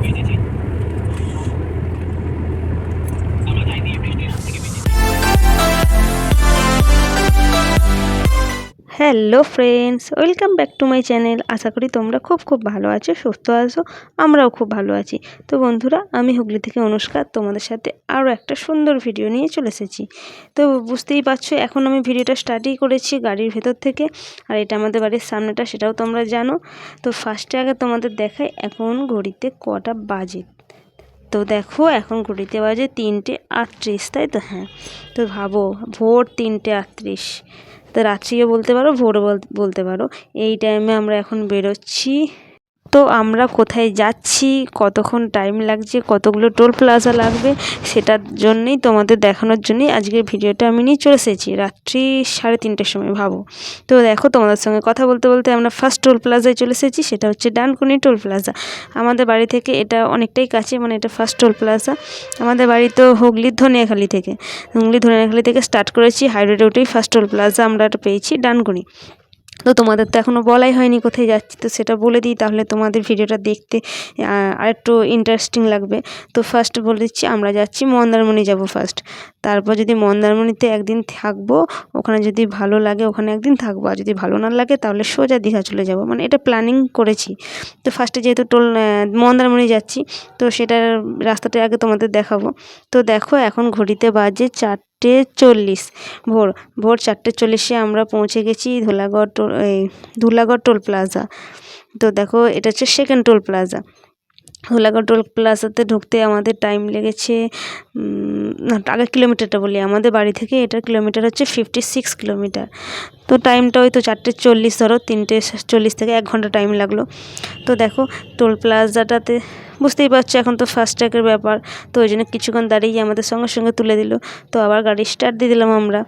We. you. Hello friends, welcome back to my channel. আশা করি তোমরা খুব খুব ভালো আছো, সুস্থ আছো, আমরাও খুব ভালো আছি। তো বন্ধুরা, আমি হুগলি থেকে অনুষ্কা, তোমাদের সাথে আরও একটা সুন্দর ভিডিও নিয়ে চলে এসেছি। তো বুঝতেই পারছ, এখন আমি ভিডিওটা স্টার্টই করেছি গাড়ির ভেতর থেকে, আর এটা আমাদের বাড়ির সামনেটা, সেটাও তোমরা জানো। তো ফার্স্টে আগে তোমাদের দেখাই, এখন ঘড়িতে কটা বাজে। তো দেখো, এখন ঘড়িতে বাজে তিনটে আটত্রিশ, তাই তো? হ্যাঁ। তো ভাবো, ভোর তিনটে আটত্রিশ। তো রাত্রিও বলতে পারো ভোরও বল- বলতে পারো। এই টাইমে আমরা এখন বেরোচ্ছি। তো আমরা কোথায় যাচ্ছি, কতক্ষণ টাইম লাগছে, কতগুলো টোল প্লাজা লাগবে, সেটার জন্যই তোমাদের দেখানোর জন্যই আজকের ভিডিওটা আমি নিয়ে চলে এসেছি। রাত্রি সাড়ে তিনটের সময় ভাবো। তো দেখো তোমাদের সঙ্গে কথা বলতে বলতে আমরা ফার্স্ট টোল প্লাজায় চলে এসেছি, সেটা হচ্ছে ডানকুনি টোল প্লাজা আমাদের বাড়ি থেকে এটা অনেকটাই কাছে মানে এটা ফার্স্ট টোল প্লাজা আমাদের বাড়ি তো হুগলির ধনিয়াখালি থেকে। হুগলি ধনিয়াখালি থেকে স্টার্ট করেছি হাইরোডে উঠেই ফার্স্ট টোল প্লাজা আমরা পেয়েছি ডানকুনি। তো তোমাদের তো এখনও বলাই হয়নি কোথায় যাচ্ছি, তো সেটা বলে দিই তাহলে তোমাদের ভিডিওটা দেখতে আরেকটু ইন্টারেস্টিং লাগবে। তো ফার্স্ট বলে দিচ্ছি, আমরা যাচ্ছি মন্দারমণি যাব ফার্স্ট তারপর যদি মন্দারমণিতে একদিন থাকব, ওখানে যদি ভালো লাগে ওখানে একদিন থাকব, আর যদি ভালো না লাগে তাহলে সোজা দীঘা চলে যাব। মানে এটা প্ল্যানিং করেছি। তো ফার্স্টে যেহেতু টোল মন্দারমণি যাচ্ছি, তো সেটার রাস্তাটা আগে তোমাদের দেখাবো। তো দেখো এখন ঘড়িতে বাজে চারটে চল্লিশ। ভোর ভোর চারটে চল্লিশে আমরা পৌঁছে গেছি ধুলাগড় টোল, এই ধুলাগড় টোল প্লাজা। তো দেখো, এটা হচ্ছে second toll plaza. Dhulagarh toll প্লাজাতে ঢুকতে আমাদের টাইম লেগেছে আগে কিলোমিটারটা বলি, আমাদের বাড়ি থেকে এটার কিলোমিটার হচ্ছে ফিফটি সিক্স কিলোমিটার তো টাইমটা ওই তো চারটে চল্লিশ, ধরো তিনটে চল্লিশ থেকে এক ঘণ্টা টাইম লাগল। তো দেখো, টোল প্লাজাটাতে বুঝতেই পারছ এখন তো ফাস্ট্যাগের ব্যাপার, তো ওই জন্য কিছুক্ষণ দাঁড়িয়ে আমাদের সঙ্গে সঙ্গে তুলে দিল। তো আবার গাড়ি স্টার্ট দিয়ে দিলাম আমরা।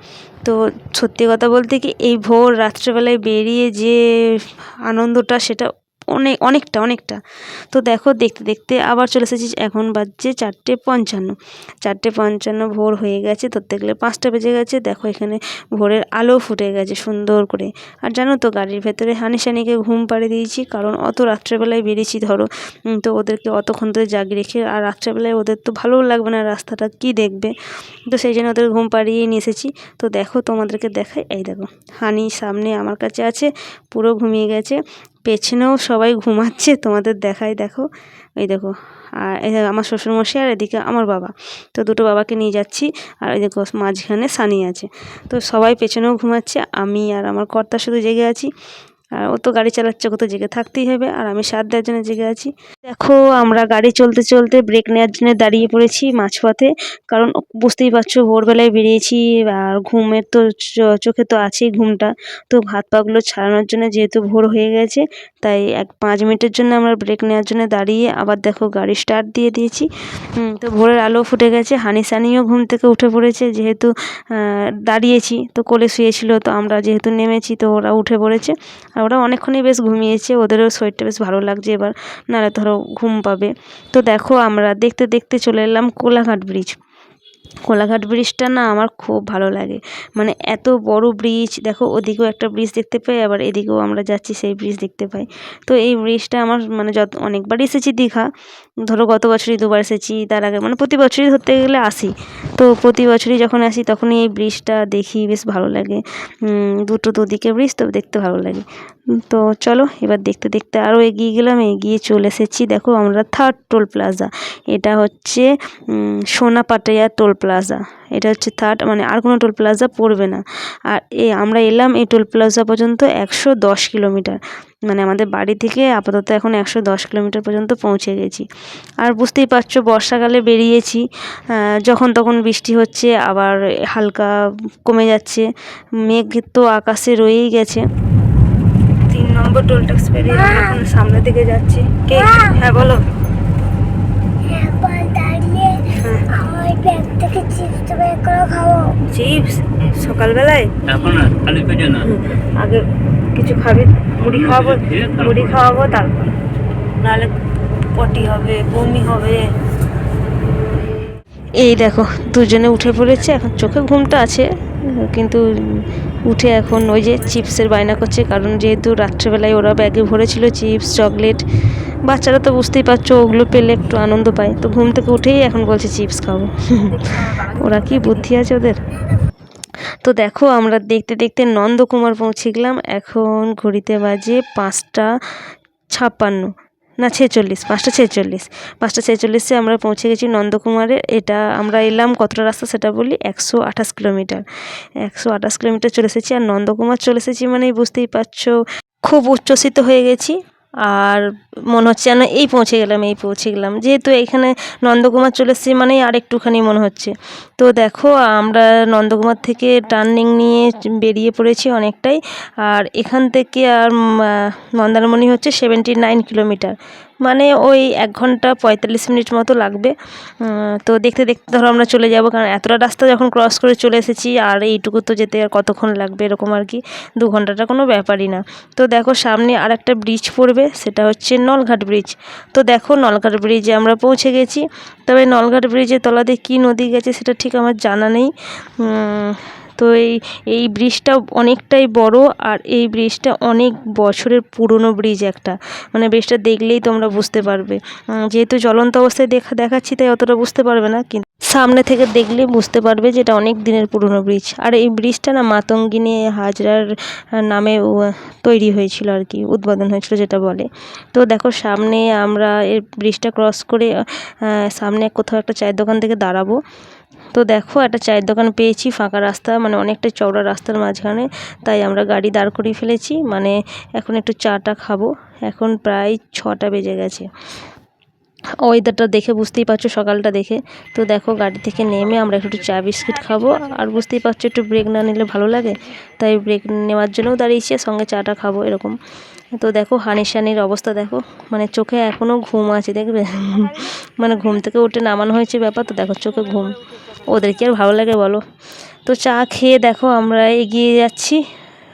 তো সত্যি কথা বলতে কি, এই ভোর রাত্রেবেলায় বেরিয়ে যে আনন্দটা, সেটা অনেক, অনেকটা অনেকটা। তো দেখো, দেখতে দেখতে আবার চলে এসেছি এখন বাজছে চারটে পঞ্চান্ন। চারটে পঞ্চান্ন ভোর হয়ে গেছে ধরতে গেলে পাঁচটা বেজে গেছে। দেখো, এখানে ভোরের আলো ফুটে গেছে সুন্দর করে। আর জানো তো, গাড়ির ভেতরে হানিসানিকে ঘুম পাড়িয়ে দিয়েছি, কারণ অত রাত্রেবেলায় বেরিয়েছি, ধরো তো ওদেরকে অতক্ষণ ধরে জাগিয়ে রেখে, আর রাত্রেবেলায় ওদের তো ভালোও লাগবে না রাস্তাটা, কি দেখবে? তো সেই জন্য ওদের ঘুম পাড়িয়ে নিয়ে এসেছি। তো দেখো, তোমাদেরকে দেখাই, এই দেখো, হানি সামনে আমার কাছে আছে, পুরো ঘুমিয়ে গেছে। পেছনেও সবাই ঘুমাচ্ছে, তোমাদের দেখাই দেখো। এই দেখো, আর এই আমার শ্বশুরমশাই আর এদিকে আমার বাবা। তো দুটো বাবাকে নিয়ে যাচ্ছি, আর এই দেখো মাঝখানে সানি আছে। তো সবাই পেছনেও ঘুমাচ্ছে, আমি আর আমার কর্তা শুধু জেগে আছি। আর ও তো গাড়ি চালাচ্ছে ওকে তো জেগে থাকতেই হবে, আর আমি সাত দেওয়ার জন্য জেগে আছি। দেখো, আমরা গাড়ি চলতে চলতে ব্রেক নেওয়ার জন্য দাঁড়িয়ে পড়েছি মাঝপথে, কারণ বুঝতেই পারছ ভোরবেলায় বেরিয়েছি, আর ঘুমের তো চোখে তো আছেই ঘুমটা। তো হাত পাগুলো ছাড়ানোর জন্য যেহেতু ভোর হয়ে গেছে, তাই এক পাঁচ মিনিটের জন্য আমরা ব্রেক নেওয়ার জন্য দাঁড়িয়ে আবার দেখো গাড়ি স্টার্ট দিয়ে দিয়েছি। তো ভোরের আলো ফুটে গেছে, হানি সানিও ঘুম থেকে উঠে পড়েছে, যেহেতু দাঁড়িয়েছি, তো কোলে শুয়েছিল, তো আমরা যেহেতু নেমেছি, তো ওরা উঠে পড়েছে। আর ওরা অনেকক্ষণই বেশ ঘুমিয়েছে, ওদেরও শরীরটা বেশ ভালো লাগছে এবার। নাহলে ধরো ঘুম পাবে। তো দেখো আমরা দেখতে দেখতে চলে এলাম কোলাঘাট ব্রিজ কোলাঘাট ব্রিজটা না আমার খুব ভালো লাগে। মানে এত বড় ব্রিজ দেখো ওদিকেও একটা ব্রিজ দেখতে পাই, আবার এদিকেও আমরা যাচ্ছি সেই ব্রিজ দেখতে পাই। তো এই ব্রিজটা আমার মানে যত অনেকবার এসেছি দীঘা, ধরো গত বছরই দুবার এসেছি, তার আগে মানে প্রতি বছরই ধরতে গেলে আসি। তো প্রতি বছরই যখন আসি তখনই এই ব্রিজটা দেখি, বেশ ভালো লাগে। দুটো দুদিকে ব্রিজ তো দেখতে ভালো লাগে। তো চলো এবার দেখতে দেখতে আরও এগিয়ে গেলাম এগিয়ে চলে এসেছি। দেখো আমরা থার্ড টোল প্লাজা এটা হচ্ছে উম, সোনাপাটায়া টোল প্লাজা এটা হচ্ছে থার্ড মানে আর কোনো টোল প্লাজা পড়বে না। আর এ আমরা এলাম এই টোল প্লাজা পর্যন্ত একশো দশ কিলোমিটার। মানে আমাদের বাড়ি থেকে আপাতত এখন একশো দশ কিলোমিটার পর্যন্ত পৌঁছে গেছি। আর বুঝতেই পারছ বর্ষাকালে বেরিয়েছি। যখন তখন বৃষ্টি হচ্ছে আবার হালকা কমে যাচ্ছে। মেঘ তো আকাশে রয়েই গেছে। নম্বর টোল ট্যাক্স পেরিয়ে এখন সামনের দিকে যাচ্ছি। কে? হ্যাঁ বলো। একবার দাঁড়িয়ে। আমার চিপস বের করে খাব। চিপস? সকালবেলায়? এখন খালি পেটে না। আগে কিছু খাবি মুড়ি খাওয়াবো মুড়ি খাওয়াবো তারপর। নাহলে পটি হবে বমি হবে। এই দেখো দুজনে উঠে পড়েছে এখন চোখে ঘুমটা আছে কিন্তু উঠে এখন ওই যে চিপসের বায়না করছে, কারণ যেহেতু রাত্রেবেলায় ওরা ব্যাগে ভরেছিল চিপস, চকলেট, বাচ্চারা তো বুঝতেই পারছ ওগুলো পেলে একটু আনন্দ পায়। তো ঘুম থেকে উঠেই এখন বলছে চিপস খাব। ওরা কি বুদ্ধি আছে ওদের? তো দেখো আমরা দেখতে দেখতে নন্দকুমার পৌঁছে গেলাম, এখন ঘড়িতে বাজে পাঁচটা ছাপ্পান্ন। না, ছেচল্লিশ, পাঁচটা ছেচল্লিশ। পাঁচটা ছেচল্লিশে আমরা পৌঁছে গেছি নন্দকুমারে। এটা আমরা এলাম কতটা রাস্তা সেটা বলি একশো আঠাশ কিলোমিটার। একশো আঠাশ কিলোমিটার চলে এসেছি আর নন্দকুমার চলে এসেছি মানেই বুঝতেই পারছ, খুব উচ্ছ্বসিত হয়ে গেছি। আর মনে হচ্ছে যেন এই পৌঁছে গেলাম, এই পৌঁছে গেলাম। যেহেতু এখানে নন্দকুমার চলে এসেছি মানেই আর একটুখানি মনে হচ্ছে। তো দেখো, আমরা নন্দকুমার থেকে টার্নিং নিয়ে বেরিয়ে পড়েছি অনেকটাই। আর এখান থেকে আর মন্দারমণি হচ্ছে সেভেন্টি নাইন কিলোমিটার মানে ওই এক ঘণ্টা পঁয়তাল্লিশ মিনিট মতো লাগবে। তো দেখতে দেখতে ধরো আমরা চলে যাব, কারণ এতটা রাস্তা যখন ক্রস করে চলে এসেছি, আর এইটুকু তো যেতে আর কতক্ষণ লাগবে এরকম আর কি, দু ঘন্টাটা কোনো ব্যাপারই না। তো দেখো সামনে আর একটা ব্রিজ পড়বে, সেটা হচ্ছে নলঘাট ব্রিজ তো দেখো নলঘাট ব্রিজে আমরা পৌঁছে গেছি। তবে নলঘাট ব্রিজের তলাতে কী নদী গেছে সেটা ঠিক আমার জানা নেই। তো এই এই ব্রিজটা অনেকটাই বড় আর এই ব্রিজটা অনেক বছরের পুরনো ব্রিজ একটা। মানে ব্রিজটা দেখলেই তোমরা বুঝতে পারবে। যেহেতু জ্বলন্ত অবস্থায় দেখা, দেখাচ্ছি, তাই অতটা বুঝতে পারবে না, কিন্তু সামনে থেকে দেখলে বুঝতে পারবে যে এটা অনেক দিনের পুরনো ব্রিজ আর এই ব্রিজটা না মাতঙ্গিনী হাজরার নামে তৈরি হয়েছিল আর কি, উদ্বোধন হয়েছিল যেটা বলে। তো দেখো সামনে আমরা এই ব্রিজটা ক্রস করে সামনে কোথাও একটা চায়ের দোকান থেকে দাঁড়াবো। তো দেখো, একটা চায়ের দোকান পেয়েছি, ফাঁকা রাস্তা মানে অনেকটা চওড়া রাস্তার মাঝখানে। তাই আমরা গাড়ি দাঁড় করিয়ে ফেলেছি মানে এখন একটু চাটা খাব। এখন প্রায় ছটা বেজে গেছে। ওয়েদারটা দেখে বুঝতেই পারছ, সকালটা দেখে। তো দেখো, গাড়ি থেকে নেমে আমরা একটু চা বিস্কিট খাব। আর বুঝতেই পারছ, একটু ব্রেক না নিলে ভালো লাগে। তাই ব্রেক নেওয়ার জন্যও দাঁড়িয়েছি সঙ্গে চাটা খাব এরকম। তো দেখো হানি শানির অবস্থা দেখো। মানে চোখে এখনও ঘুম আছে, দেখবে? মানে ঘুম থেকে উঠে নামানো হয়েছে ব্যাপার, তো দেখো, চোখে ঘুম। ওদের কি আর ভালো লাগে বলো। তো চা খেয়ে দেখো, আমরা এগিয়ে যাচ্ছি।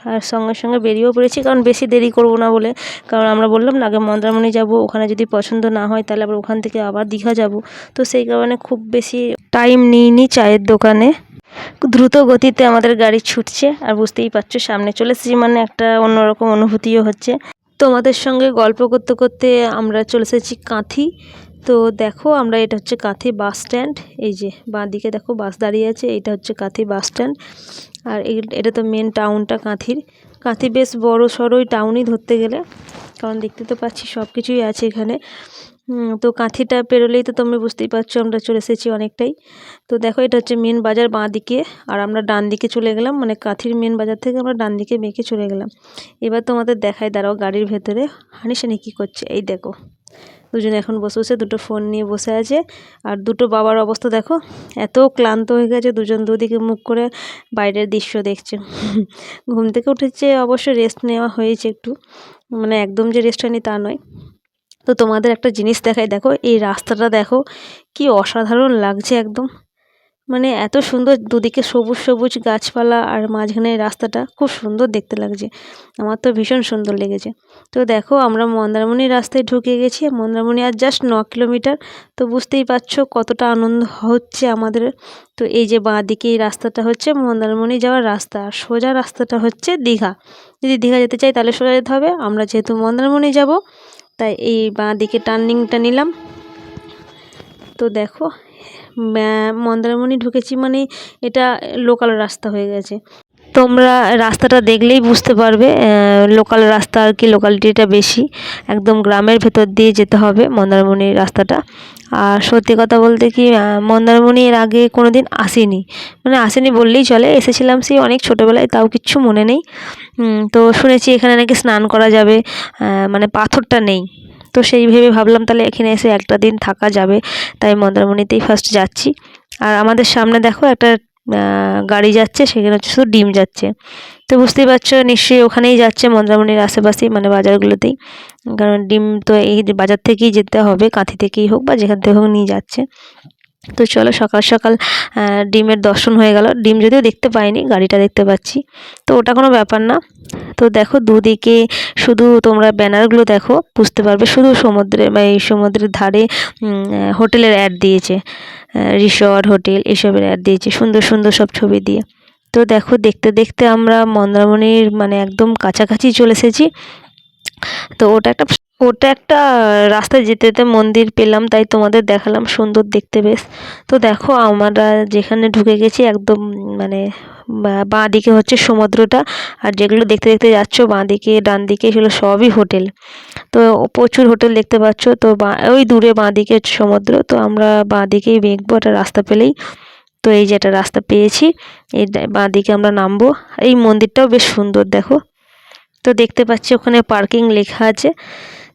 আর সঙ্গে সঙ্গে বেরিয়েও পড়েছি, কারণ বেশি দেরি করব না বলে। কারণ আমরা বললাম না, আগে মন্দারমণি যাব, ওখানে যদি পছন্দ না হয় তাহলে আবার ওখান থেকে আবার দীঘা যাব। তো সেই কারণে খুব বেশি টাইম নিইনি চায়ের দোকানে। দ্রুত গতিতে আমাদের গাড়ি ছুটছে, আর বুঝতেই পারছ সামনে চলে এসেছি মানে একটা অন্যরকম অনুভূতিও হচ্ছে। তোমাদের সঙ্গে গল্প করতে করতে আমরা চলে এসেছি কাঁথি। তো দেখো আমরা এটা হচ্ছে কাঁথি বাস স্ট্যান্ড। এই যে বাঁ দিকে দেখো বাস দাঁড়িয়ে আছে, এটা হচ্ছে কাঁথি বাস স্ট্যান্ড। আর এটা তো মেন টাউনটা কাঁথির। কাঁথি বেশ বড় সড়োই টাউনই ধরতে গেলে, কারণ দেখতে তো পাচ্ছি সব কিছুই আছে এখানে। তো কাঁথিটা পেরোলেই তো তোমরা বুঝতেই পারছ আমরা চলে এসেছি অনেকটাই। তো দেখো এটা হচ্ছে মেন বাজার বাঁ দিকে আর আমরা ডান দিকে চলে গেলাম মানে কাঁথির মেন বাজার থেকে আমরা ডান দিকে বেঁকে চলে গেলাম। এবার তোমাদের দেখাই দাঁড়াও গাড়ির ভেতরে হানি সানি কী করছে, এই দেখো। দুজনে এখন বসে বসে, দুটো ফোন নিয়ে বসে আছে। আর দুটো বাবার অবস্থা দেখো, এত ক্লান্ত হয়ে গেছে, দুজন দুদিকে মুখ করে বাইরের দৃশ্য দেখছে। ঘুম থেকে উঠেছে, অবশ্য রেস্ট নেওয়া হয়েছে একটু। মানে একদম যে রেস্ট হয়নি তা নয়। তো তোমাদের একটা জিনিস দেখাই, দেখো, এই রাস্তাটা দেখো, কি অসাধারণ লাগছে একদম। মানে এত সুন্দর দুদিকে সবুজ সবুজ গাছপালা আর মাঝখানে রাস্তাটা খুব সুন্দর দেখতে লাগছে। আমার তো ভীষণ সুন্দর লেগেছে। তো দেখো, আমরা মন্দারমণির রাস্তায় ঢুকে গেছি। মন্দারমণি আর জাস্ট ন কিলোমিটার। তো বুঝতেই পারছ কতটা আনন্দ হচ্ছে আমাদের। তো এই যে বাঁ দিকে রাস্তাটা হচ্ছে মন্দারমণি যাওয়ার রাস্তা। আর সোজা রাস্তাটা হচ্ছে দীঘা। যদি দীঘা যেতে চাই তাহলে সোজা যেতে হবে। আমরা যেহেতু মন্দারমণি যাব, তাই এই বাঁ দিকে টার্নিংটা নিলাম। তো দেখো মন্দারমণি ঢুকেছি মানে এটা লোকাল রাস্তা হয়ে গেছে। তোমরা রাস্তাটা দেখলেই বুঝতে পারবে লোকাল রাস্তা আর কি লোকালিটিটা বেশি। একদম গ্রামের ভেতর দিয়ে যেতে হবে মন্দারমণির রাস্তাটা। আর সত্যি কথা বলতে কি মন্দারমণি এর আগে কোনো দিন আসিনি। মানে আসেনি বললেই চলে, এসেছিলাম সেই অনেক ছোটোবেলায়, তাও কিচ্ছু মনে নেই। তো শুনেছি এখানে নাকি স্নান করা যাবে মানে পাথরটা নেই। তো সেই ভেবে ভাবলাম তাহলে এখানে এসে একটা দিন থাকা যাবে। তাই মন্দারমণিতেই ফার্স্ট যাচ্ছি। আর আমাদের সামনে দেখো একটা গাড়ি যাচ্ছে, সেখানে হচ্ছে শুধু ডিম যাচ্ছে। তো বুঝতেই পারছ, নিশ্চয়ই ওখানেই যাচ্ছে মন্দারমণির আশেপাশেই মানে বাজারগুলোতেই। কারণ ডিম তো এই বাজার থেকেই যেতে হবে, কাঁথি থেকেই হোক বা যেখান থেকে হোক নিয়ে যাচ্ছে। তো চলো সকাল সকাল ডিমের দর্শন হয়ে গেল। ডিম যদিও দেখতে পাইনি, গাড়িটা দেখতে পাচ্ছি। তো ওটা কোনো ব্যাপার না। তো দেখো দুদিকে শুধু তোমরা ব্যানারগুলো দেখো, বুঝতে পারবে। শুধু সমুদ্রে বা এই সমুদ্রের ধারে হোটেলের অ্যাড দিয়েছে। রিসর্ট হোটেল এসবের অ্যাড দিয়েছে। সুন্দর সুন্দর সব ছবি দিয়ে। তো দেখো, দেখতে দেখতে আমরা মন্দারমণির মানে একদম কাছাকাছি চলে এসেছি। তো ওটা একটা ওটা একটা রাস্তায় যেতে যেতে মন্দির পেলাম, তাই তোমাদের দেখালাম, সুন্দর দেখতে বেশ। তো দেখো, আমরা যেখানে ঢুকে গেছি, একদম মানে বাঁ দিকে হচ্ছে সমুদ্রটা, আর যেগুলো দেখতে দেখতে যাচ্ছ বাঁ দিকে ডান দিকে সেগুলো সবই হোটেল। তো প্রচুর হোটেল দেখতে পাচ্ছ, তো ওই দূরে বাঁ দিকে সমুদ্র, তো আমরা বাঁ দিকেই বেঁকবো, একটা রাস্তা পেলেই। তো এই যে একটা রাস্তা পেয়েছি, এই বাঁ দিকে আমরা নামবো, এই মন্দিরটাও বেশ সুন্দর, দেখো। তো দেখতে পাচ্ছি ওখানে পার্কিং লেখা আছে।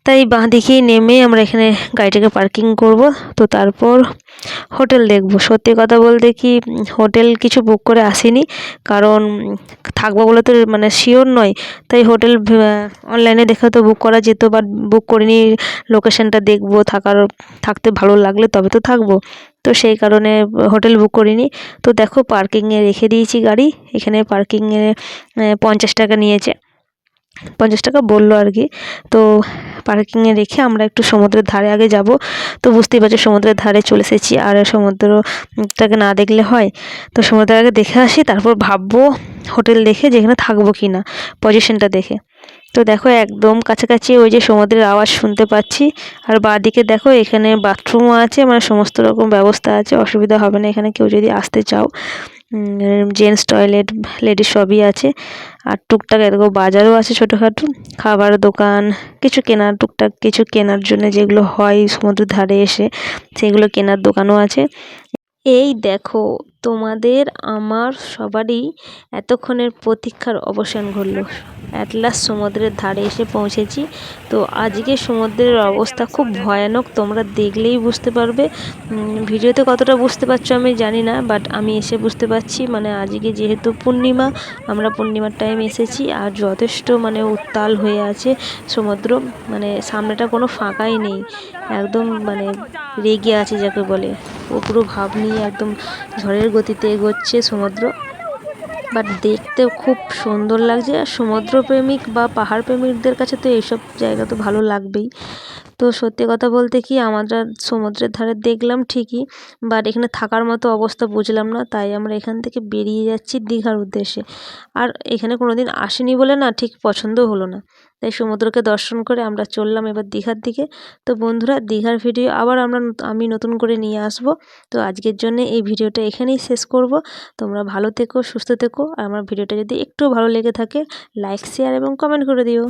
তাই বাঁ দিকেই নেমে আমরা এখানে গাড়িটাকে পার্কিং করব। তো তারপর হোটেল দেখব। সত্যি কথা বলতে কি, হোটেল কিছু বুক করে আসিনি। কারণ থাকব বলে তো মানে শিওর নয়। তাই হোটেল অনলাইনে দেখে তো বুক করা যেত বা বুক করিনি। লোকেশনটা দেখব, থাকার, থাকতে ভালো লাগলে তবে তো থাকব। তো সেই কারণে হোটেল বুক করিনি। তো দেখো পার্কিংয়ে রেখে দিয়েছি গাড়ি। এখানে পার্কিংয়ে পঞ্চাশ টাকা নিয়েছে। পঞ্চাশ টাকা বলল আর কি। তো পার্কিংয়ে রেখে আমরা একটু সমুদ্রের ধারে আগে যাব। তো বুঝতেই পারছ সমুদ্রের ধারে চলে এসেছি। আর সমুদ্রটাকে না দেখলে হয়? তো সমুদ্রের আগে দেখে আসি, তারপর ভাববো হোটেল দেখে যেখানে থাকব কি না পজিশনটা দেখে। তো দেখো একদম কাছাকাছি ওই যে সমুদ্রের আওয়াজ শুনতে পাচ্ছি। আর বাঁদিকে দেখো এখানে বাথরুমও আছে মানে সমস্ত রকম ব্যবস্থা আছে, অসুবিধা হবে না এখানে কেউ যদি আসতে চাও। জেন্টস টয়লেট লেডিস সবই আছে। আর টুকটাক এরকম বাজারও আছে ছোটোখাটো, খাবার দোকান, কিছু কেনার, টুকটাক কিছু কেনার জন্য যেগুলো হয় সমুদ্রের ধারে এসে, সেগুলো কেনার দোকানও আছে। এই দেখো তোমাদের আমার সবারই এতক্ষণের প্রতীক্ষার অবসান ঘটলো। অ্যাটলাস সমুদ্রের ধারে এসে পৌঁছেছি। তো আজকে সমুদ্রের অবস্থা খুব ভয়ানক, তোমরা দেখলেই বুঝতে পারবে। ভিডিওতে কতটা বুঝতে পারছ আমি জানি না বাট আমি এসে বুঝতে পারছি। মানে আজকে যেহেতু পূর্ণিমা, আমরা পূর্ণিমার টাইম এসেছি আর যথেষ্ট মানে উত্তাল হয়ে আছে সমুদ্র। মানে সামনেটা কোনো ফাঁকাই নেই, একদম মানে রেগে আছে যাকে বলে। পুরো ভাব নিয়ে একদম ঝড়ের গতিতে এগোচ্ছে সমুদ্র। বাট দেখতেও খুব সুন্দর লাগছে। আর সমুদ্রপ্রেমিক বা পাহাড় প্রেমিকদের কাছে তো এইসব জায়গা তো ভালো লাগবেই। তো সত্যি কথা বলতে কি, আমরা সমুদ্রের ধারে দেখলাম ঠিকই বাট এখানে থাকার মতো অবস্থা বুঝলাম না, তাই আমরা এখান থেকে বেরিয়ে যাচ্ছি দীঘার উদ্দেশ্যে। আর এখানে কোনো দিন আসেনি বলে না, ঠিক পছন্দ হলো না। তাই সমুদ্রকে দর্শন করে আমরা চললাম এবার দীঘার দিকে। তো বন্ধুরা, দীঘার ভিডিও আবার আমরা আমি নতুন করে নিয়ে আসব। তো আজকের জন্য এই ভিডিওটা এখানেই শেষ করব। তোমরা ভালো থেকো, সুস্থ থেকো, আর আমার ভিডিওটা যদি একটু ভালো লেগে থাকে লাইক শেয়ার এবং কমেন্ট করে দিও।